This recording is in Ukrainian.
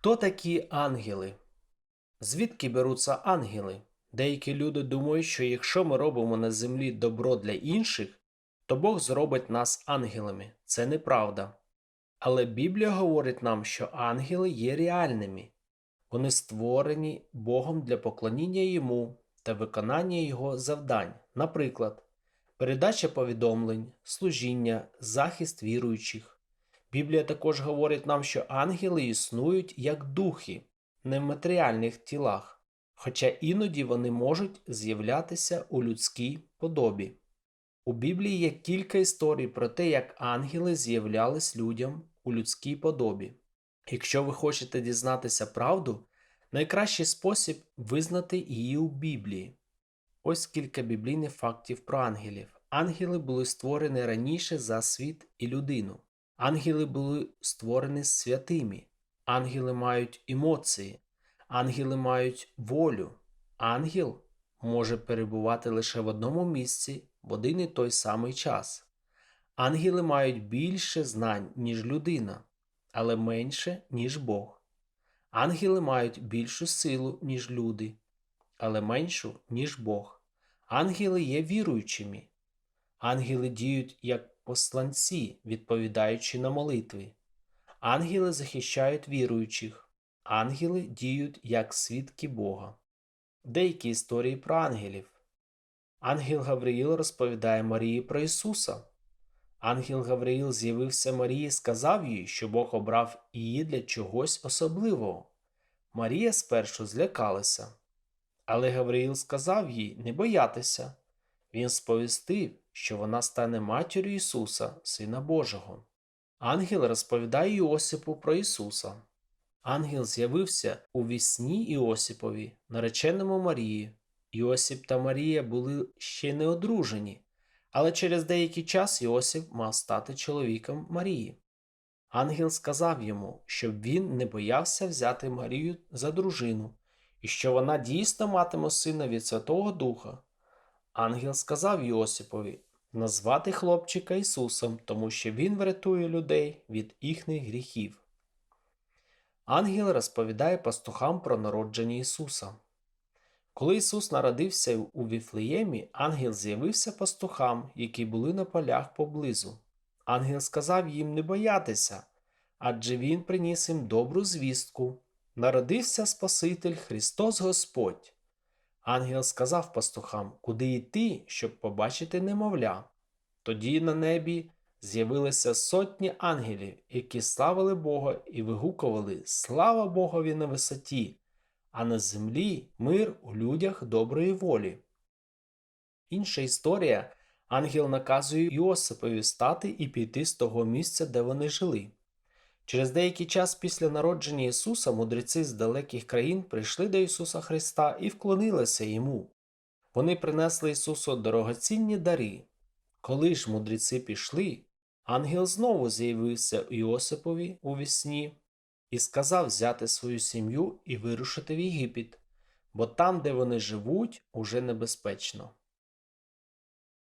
Хто такі ангели? Звідки беруться ангели? Деякі люди думають, що якщо ми робимо на землі добро для інших, то Бог зробить нас ангелами. Це неправда. Але Біблія говорить нам, що ангели є реальними. Вони створені Богом для поклоніння йому та виконання його завдань, наприклад, передача повідомлень, служіння, захист віруючих. Біблія також говорить нам, що ангели існують як духи не в матеріальних тілах, хоча іноді вони можуть з'являтися у людській подобі. У Біблії є кілька історій про те, як ангели з'являлись людям у людській подобі. Якщо ви хочете дізнатися правду, найкращий спосіб визнати її у Біблії. Ось кілька біблійних фактів про ангелів. Ангели були створені раніше за світ і людину. Ангели були створені святими. Ангели мають емоції. Ангели мають волю. Ангел може перебувати лише в одному місці в один і той самий час. Ангели мають більше знань, ніж людина, але менше, ніж Бог. Ангели мають більшу силу, ніж люди, але меншу, ніж Бог. Ангели є віруючими. Ангели діють як посланці, відповідаючи на молитви. Ангели захищають віруючих. Ангели діють як свідки Бога. Деякі історії про ангелів. Ангел Гавриїл розповідає Марії про Ісуса. Ангел Гавриїл з'явився Марії і сказав їй, що Бог обрав її для чогось особливого. Марія спершу злякалася. Але Гавриїл сказав їй не боятися. Він сповістив, що вона стане матір'ю Ісуса, Сина Божого. Ангел розповідає Іосипу про Ісуса. Ангел з'явився у вісні Іосипові, нареченому Марії. Іосип та Марія були ще не одружені, але через деякий час Іосип мав стати чоловіком Марії. Ангел сказав йому, щоб він не боявся взяти Марію за дружину, і що вона дійсно матиме сина від Святого Духа. Ангел сказав Йосипові назвати хлопчика Ісусом, тому що Він врятує людей від їхніх гріхів. Ангел розповідає пастухам про народження Ісуса. Коли Ісус народився у Віфлеємі, ангел з'явився пастухам, які були на полях поблизу. Ангел сказав їм не боятися, адже Він приніс їм добру звістку. Народився Спаситель Христос Господь. Ангел сказав пастухам, куди йти, щоб побачити немовля. Тоді на небі з'явилися сотні ангелів, які славили Бога і вигукували Слава Богові на висоті, а на землі мир у людях доброї волі. Інша історія ангел наказує Йосипові стати і піти з того місця, де вони жили. Через деякий час після народження Ісуса мудреці з далеких країн прийшли до Ісуса Христа і вклонилися йому. Вони принесли Ісусу дорогоцінні дари. Коли ж мудреці пішли, ангел знову з'явився Іосипові у вісні і сказав взяти свою сім'ю і вирушити в Єгипет, бо там, де вони живуть, уже небезпечно.